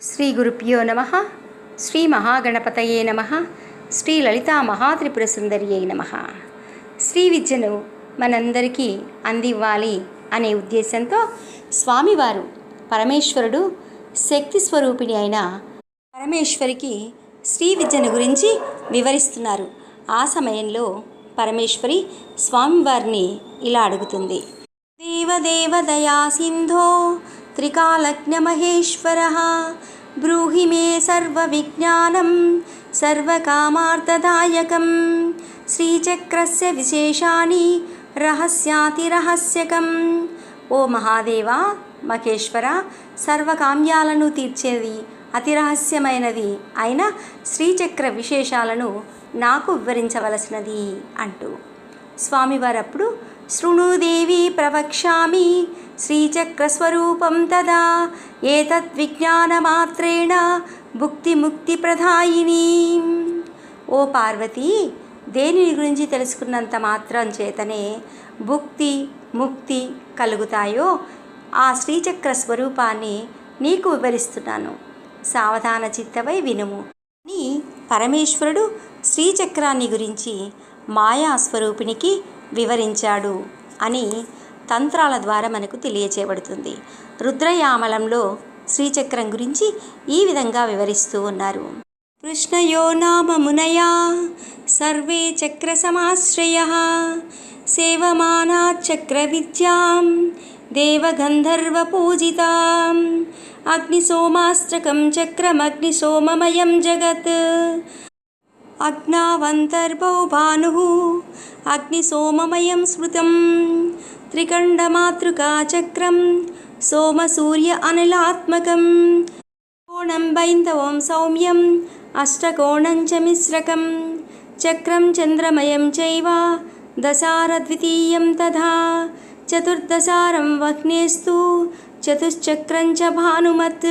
శ్రీ గురుభ్యో నమ శ్రీ మహాగణపతయే నమ శ్రీ లలితా మహాత్రిపుర సుందరియై నమ. శ్రీ విద్యను మనందరికీ అందివ్వాలి అనే ఉద్దేశంతో స్వామివారు పరమేశ్వరుడు శక్తి స్వరూపిణి అయిన పరమేశ్వరికి శ్రీ విద్యను గురించి వివరిస్తున్నారు. ఆ సమయంలో పరమేశ్వరి స్వామివారిని ఇలా అడుగుతుంది. దేవదేవదయా సింధో త్రికాలజ్ఞమహేశ్వర బ్రూహి మే సర్వవిజ్ఞానం సర్వకామార్థదాయకం శ్రీచక్రస్ విశేషాన్ని రహస్యాతిరహస్యకం ఓ మహాదేవ మహేశ్వర సర్వకామ్యాలను తీర్చేది అతి రహస్యమైనది అయిన శ్రీచక్ర విశేషాలను నాకు వివరించవలసినది అంటూ. స్వామివారప్పుడు శృణుదేవి ప్రవక్ష్యామి శ్రీచక్రస్వరూపం తదా ఏతద్విజ్ఞానమాత్రేణ భుక్తిముక్తిప్రదాయిని ఓ పార్వతి దేనిని గురించి తెలుసుకున్నంత మాత్రం చేతనే భుక్తి ముక్తి కలుగుతాయో ఆ శ్రీచక్ర స్వరూపాన్ని నీకు వివరిస్తున్నాను. సావధాన చిత్తవై వినుము. అని పరమేశ్వరుడు శ్రీచక్రాన్ని గురించి మాయా స్వరూపినికి వివరించాడు అని తంత్రాల ద్వారా మనకు తెలియచేయబడుతుంది. రుద్రయామలంలో శ్రీచక్రం గురించి ఈ విధంగా వివరిస్తూ ఉన్నారు. కృష్ణయో నామ సర్వే చక్ర సమాశ్రయ సేవమానా చక్ర విద్యాం దేవగంధర్వ పూజితాం అగ్నిసోమాస్త్రకం చక్రమగ్నిసోమమయం జగత్ అగ్నావంతర్భౌ భాను అగ్నిసోమమయం స్మృతం त्रिकण्डमातृकाचक्रं सोमसूर्य अनिलात्मकं कोणं बैन्दवं सौम्यम् अष्टकोणं च मिश्रकं चक्रं चन्द्रमयं चैव दशारद्वितीयं तथा चतुर्दशारं वह्नेस्तु चतुश्चक्रं च भानुमत्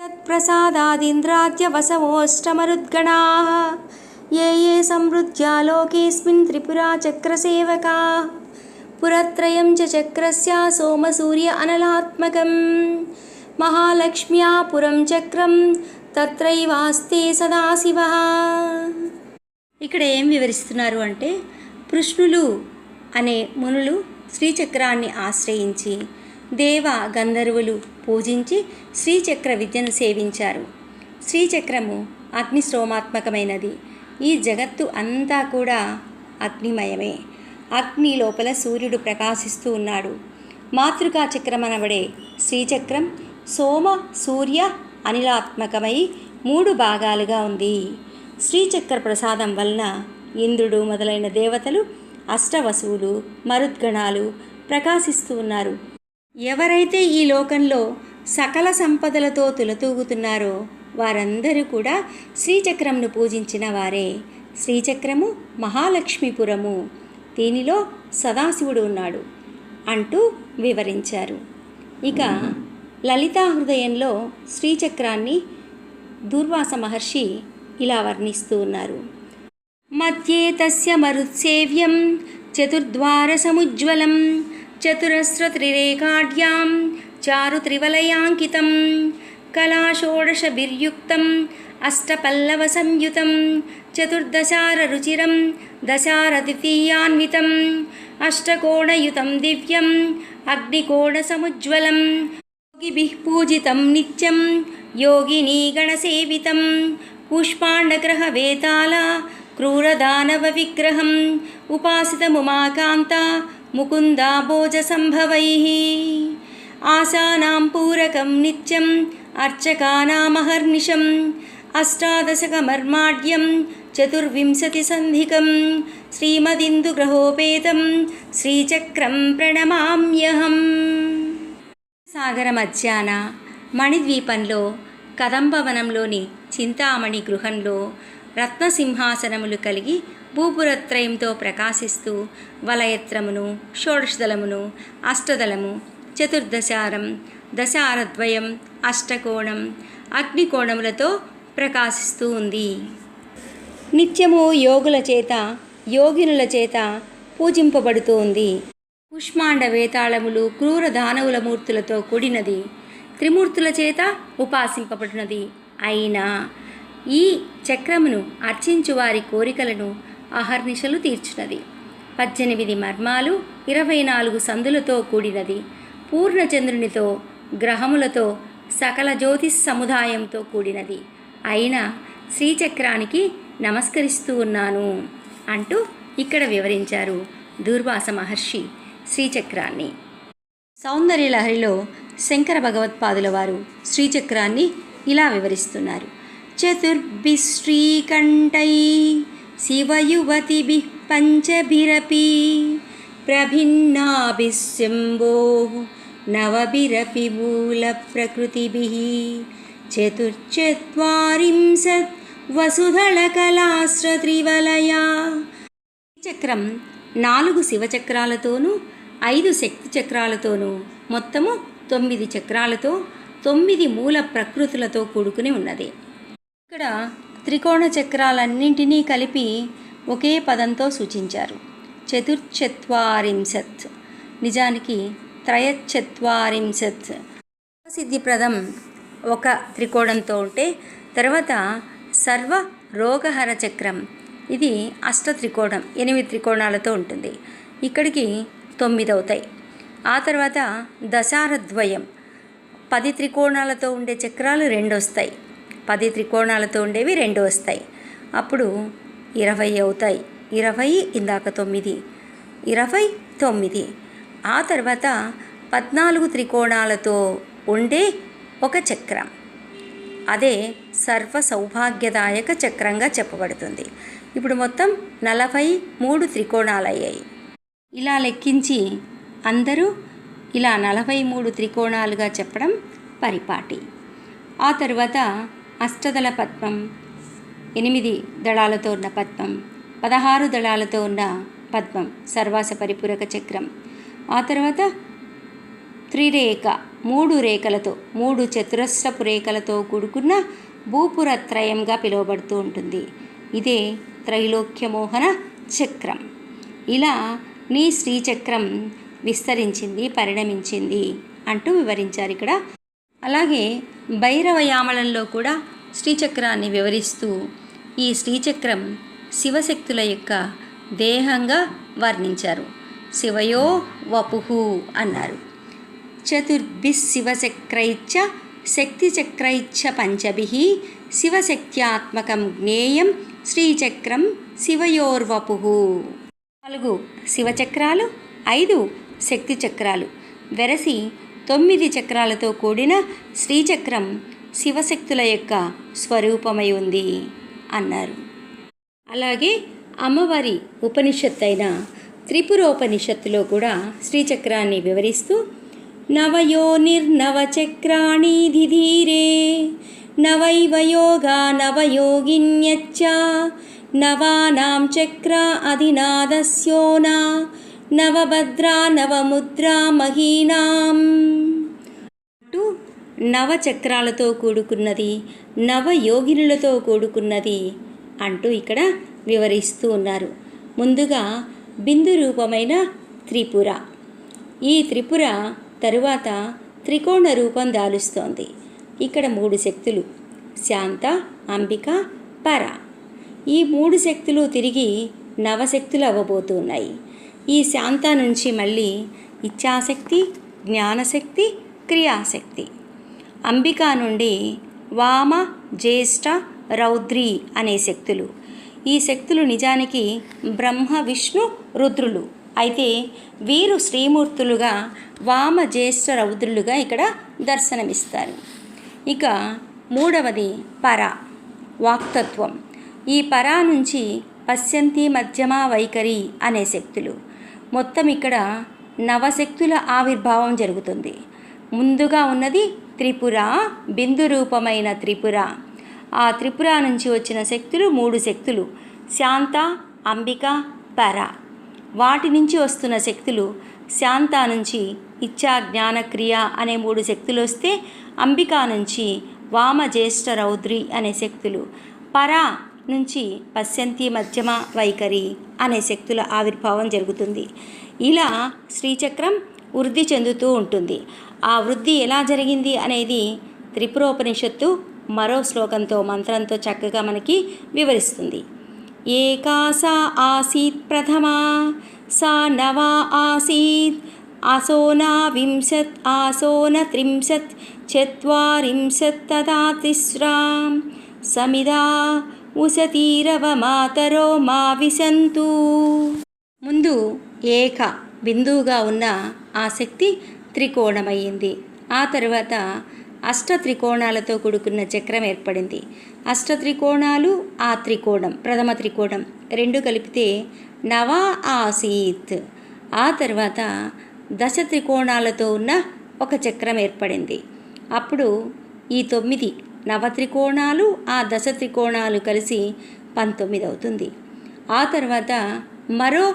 तत्प्रसादादिन्द्राद्यवसवोऽष्टमरुद्गणाः ये ये समृद्ध्या लोकेऽस्मिन् त्रिपुराचक्रसेवकाः पुरत्रयं च चक्रस्य सोमसूर्य अनलात्मकं महालक्ष्म्या पुरं చక్రం తత్రైవాస్తే సదాశివः ఇక్కడ ఏం వివరిస్తున్నారు అంటే కృష్ణులు అనే మునులు శ్రీచక్రాన్ని ఆశ్రయించి దేవ గంధర్వులు పూజించి శ్రీచక్ర విద్యను సేవించారు శ్రీచక్రము అగ్నిశ్రోమాత్మకమైనది ఈ జగత్తు అంతా కూడా అగ్నిమయమే అగ్ని లోపల సూర్యుడు ప్రకాశిస్తూ ఉన్నాడు. మాతృకా చక్రం అనబడే శ్రీచక్రం సోమ సూర్య అనిలాత్మకమై మూడు భాగాలుగా ఉంది. శ్రీచక్ర ప్రసాదం వలన ఇంద్రుడు మొదలైన దేవతలు అష్టవసువులు మరుద్గణాలు ప్రకాశిస్తూ ఉన్నారు. ఎవరైతే ఈ లోకంలో సకల సంపదలతో తులతూగుతున్నారో వారందరూ కూడా శ్రీచక్రంను పూజించిన వారే. శ్రీచక్రము మహాలక్ష్మీపురము. దీనిలో సదాశివుడు ఉన్నాడు అంటూ వివరించారు. ఇక లలితా హృదయంలో శ్రీచక్రాన్ని దూర్వాస మహర్షి ఇలా వర్ణిస్తూ ఉన్నారు. మధ్యే తస్య మరుత్సేవ్యం చతుర్ద్వారసముజ్వలం చారు త్రివలయాంకితం కళాషోడశభిర్యుక్తం అష్టపల్లవసంయుతం చతుర్దశారరుచిరం దశారద్వితీయాన్వితం అష్టకోణయుతం దివ్యం అగ్నికోణసముజ్వలం యోగిభిः పూజితం నిత్యం యోగినీగణసేవితం పుష్పాండగ్రహవేతాళ క్రూరదానవవిగ్రహం ఉపాసితముమాకాంత ముకుందాభోజసంభవైः ఆశానాం పూరకం నిత్యం అర్చకానామహర్నిశం అష్టాదశకమర్మాఢ్యం చతుర్వింశతిసంధికం శ్రీమదిందుగ్రహోపేతం శ్రీచక్రం ప్రణమామ్యహం సాగర మధ్యాన మణిద్వీపంలో కదంబవనంలోని చింతామణి గృహంలో రత్నసింహాసనములు కలిగి భూపురత్రయంతో ప్రకాశిస్తూ వలయత్రమును షోడశదళమును అష్టదళము చతుర్దశారం దశారద్వయం అష్టకోణం అగ్నికోణములతో ప్రకాశిస్తూ ఉంది. నిత్యము యోగుల చేత యోగినుల చేత పూజింపబడుతూ ఉంది. కుష్మాండ వేతాళములు క్రూర దానవుల మూర్తులతో కూడినది. త్రిమూర్తుల చేత ఉపాసింపబడినది. అయినా ఈ చక్రమును అర్చించు వారి కోరికలను అహర్నిశలు తీర్చున్నది పద్దెనిమిది మర్మాలు ఇరవై నాలుగు సందులతో కూడినది. పూర్ణచంద్రునితో గ్రహములతో సకల జ్యోతిష్ సముదాయంతో కూడినది. అయినా శ్రీచక్రానికి నమస్కరిస్తూ ఉన్నాను అంటూ ఇక్కడ వివరించారు దూర్వాస మహర్షి శ్రీచక్రాన్ని. సౌందర్యలహరిలో శంకర భగవత్పాదుల వారు శ్రీచక్రాన్ని ఇలా వివరిస్తున్నారు. చతుర్భిశ్రీకంఠై శివయువతిభి పంచభిరపి ప్రభిన్నాభిశంభో నవభిరపి మూల ప్రకృతిభి చతుర్చత్వారింశత్ వసుధళకలాశ్రత్రివలయా చక్రం నాలుగు శివచక్రాలతోనూ ఐదు శక్తి చక్రాలతోనూ మొత్తము తొమ్మిది చక్రాలతో తొమ్మిది మూల ప్రకృతులతో కూడుకుని ఉన్నది. ఇక్కడ త్రికోణ చక్రాలన్నింటినీ కలిపి ఒకే పదంతో సూచించారు. చతుర్చత్వారింశత్. నిజానికి త్రయచత్వారింశత్ సిద్ధిప్రదం ఒక త్రికోణంతో ఉంటే తర్వాత సర్వ రోగహర చక్రం ఇది అష్ట త్రికోణం ఎనిమిది త్రికోణాలతో ఉంటుంది. ఇక్కడికి తొమ్మిది అవుతాయి ఆ తర్వాత దశారద్వయం. పది త్రికోణాలతో ఉండే చక్రాలు రెండు వస్తాయి పది త్రికోణాలతో ఉండేవి రెండు వస్తాయి అప్పుడు ఇరవై అవుతాయి. ఇరవై ఇందాక తొమ్మిది. ఇరవై తొమ్మిది. ఆ తర్వాత పద్నాలుగు త్రికోణాలతో ఉండే ఒక చక్రం. అదే సర్వ సౌభాగ్యదాయక చక్రంగా చెప్పబడుతుంది. ఇప్పుడు మొత్తం నలభై మూడు త్రికోణాలు అయ్యాయి ఇలా లెక్కించి అందరూ ఇలా నలభై మూడు త్రికోణాలుగా చెప్పడం పరిపాటి. ఆ తర్వాత అష్టదళ పద్మం ఎనిమిది దళాలతో ఉన్న పద్మం పదహారు దళాలతో ఉన్న పద్మం సర్వాస పరిపూరక చక్రం. ఆ తర్వాత త్రిరేఖ మూడు రేఖలతో మూడు చతురస్రపు రేఖలతో కూడుకున్న భూపురత్రయంగా పిలువబడుతూ ఉంటుంది. ఇదే త్రైలోక్యమోహన చక్రం. ఇలా నీ శ్రీచక్రం విస్తరించింది పరిణమించింది అంటూ వివరించారు ఇక్కడ. అలాగే భైరవయామళంలో కూడా శ్రీచక్రాన్ని వివరిస్తూ ఈ శ్రీచక్రం శివశక్తుల యొక్క దేహంగా వర్ణించారు. శివయో వపుహు అన్నారు. చతుర్భిశివచక్రైచ్చ శక్తిచక్రైచ్చ పంచభి శివశక్త్యాత్మకం జ్ఞేయం శ్రీచక్రం శివయోర్వపు. నాలుగు శివచక్రాలు ఐదు శక్తి చక్రాలు వెరసి తొమ్మిది చక్రాలతో కూడిన శ్రీచక్రం శివశక్తుల యొక్క స్వరూపమై ఉంది అన్నారు. అలాగే అమ్మవారి ఉపనిషత్తు అయిన త్రిపురోపనిషత్తులో కూడా శ్రీచక్రాన్ని వివరిస్తూ నవయోనిర్నవచక్రాణి ధిధీరే దిధీరే యోగా నవయోగిన్యచ్చ నవానాం చక్ర అధినాదస్యోనా నవభద్రా నవముద్రా మహీనాం. అంటూ నవచక్రాలతో కూడుకున్నది నవయోగినులతో కూడుకున్నది అంటూ ఇక్కడ వివరిస్తూ ఉన్నారు. ముందుగా బిందు రూపమైన త్రిపుర. ఈ త్రిపుర తరువాత త్రికోణ రూపం దాలుస్తోంది. ఇక్కడ మూడు శక్తులు శాంత అంబిక పర. ఈ మూడు శక్తులు తిరిగి నవశక్తులు అవ్వబోతున్నాయి. ఈ శాంత నుంచి మళ్ళీ ఇచ్ఛాశక్తి జ్ఞానశక్తి క్రియాశక్తి. అంబికా నుండి వామ జ్యేష్ఠ రౌద్రి అనే శక్తులు. ఈ శక్తులు నిజానికి బ్రహ్మ విష్ణు రుద్రులు. అయితే వీరు శ్రీమూర్తులుగా వామ జ్యేష్ఠ రౌద్రులుగా ఇక్కడ దర్శనమిస్తారు. ఇక మూడవది పర వాక్తత్వం. ఈ పరా నుంచి పశ్యంతి మధ్యమ వైఖరి అనే శక్తులు. మొత్తం ఇక్కడ నవశక్తుల ఆవిర్భావం జరుగుతుంది. ముందుగా ఉన్నది త్రిపుర బిందు రూపమైన త్రిపుర. ఆ త్రిపుర నుంచి వచ్చిన శక్తులు మూడు శక్తులు. శాంత అంబిక పర. వాటి నుంచి వస్తున్న శక్తులు శాంత నుంచి ఇచ్చా జ్ఞాన క్రియ అనే మూడు శక్తులు వస్తే అంబిక నుంచి వామ జ్యేష్ఠ రౌద్రి అనే శక్తులు. పర నుంచి పశ్యంతి మధ్యమ వైఖరి అనే శక్తుల ఆవిర్భావం జరుగుతుంది. ఇలా శ్రీచక్రం వృద్ధి చెందుతూ ఉంటుంది. ఆ వృద్ధి ఎలా జరిగింది అనేది త్రిపురోపనిషత్తు మరో శ్లోకంతో మంత్రంతో చక్కగా మనకి వివరిస్తుంది. ఏకా సా ఆసీత్ ప్రథమా సా నవా ఆసీత్ ఆసోనా వింశత్ ఆసోన త్రింశత్ చత్వరింశత్ తదా తిస్రాం. సమిదా ఉసతీరవ మాతరో మా విశంతు. ముందు ఏక బిందువుగా ఉన్న ఆ శక్తి త్రికోణమయ్యింది. ఆ తర్వాత అష్ట త్రికోణాలతో కూడుకున్న చక్రం ఏర్పడింది. అష్ట త్రికోణాలు ఆ త్రికోణం ప్రథమ త్రికోణం రెండు కలిపితే నవా ఆసీత్. ఆ తర్వాత దశ త్రికోణాలతో ఉన్న ఒక చక్రం ఏర్పడింది. అప్పుడు ఈ తొమ్మిది నవ త్రికోణాలు ఆ దశ త్రికోణాలు కలిసి పంతొమ్మిది అవుతుంది. ఆ తర్వాత మరో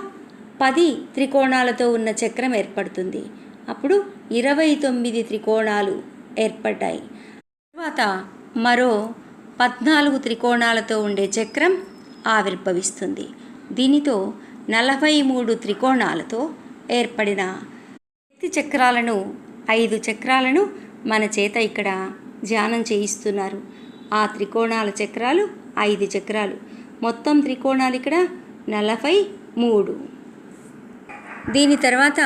పది త్రికోణాలతో ఉన్న చక్రం ఏర్పడుతుంది. అప్పుడు ఇరవై తొమ్మిది త్రికోణాలు ఏర్పడ్డాయి. తర్వాత మరో పద్నాలుగు త్రికోణాలతో ఉండే చక్రం ఆవిర్భవిస్తుంది. దీనితో నలభై మూడు త్రికోణాలతో ఏర్పడిన శక్తి చక్రాలను ఐదు చక్రాలను మన చేత ఇక్కడ ధ్యానం చేయిస్తున్నారు. ఆ త్రికోణాల చక్రాలు ఐదు చక్రాలు. మొత్తం త్రికోణాలు ఇక్కడ నలభై మూడు దీని తర్వాత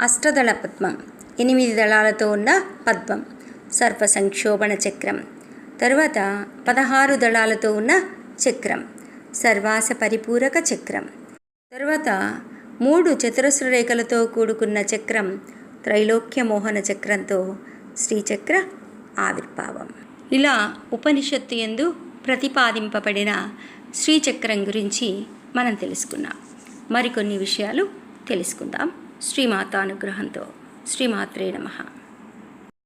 అష్టదళ పద్మం ఎనిమిది దళాలతో ఉన్న పద్మం సర్ప సంక్షోభణ చక్రం. తర్వాత పదహారు దళాలతో ఉన్న చక్రం సర్వాస పరిపూరక చక్రం. తర్వాత మూడు చతురస్ర రేఖలతో కూడుకున్న చక్రం త్రైలోక్య మోహన చక్రంతో శ్రీచక్ర ఆవిర్భావం. ఇలా ఉపనిషత్తు ఎందు ప్రతిపాదింపబడిన శ్రీచక్రం గురించి మనం తెలుసుకున్నాం. మరికొన్ని విషయాలు తెలుసుకుందాం. శ్రీమాతానుగ్రహంతో. శ్రీమాత్రే నమ.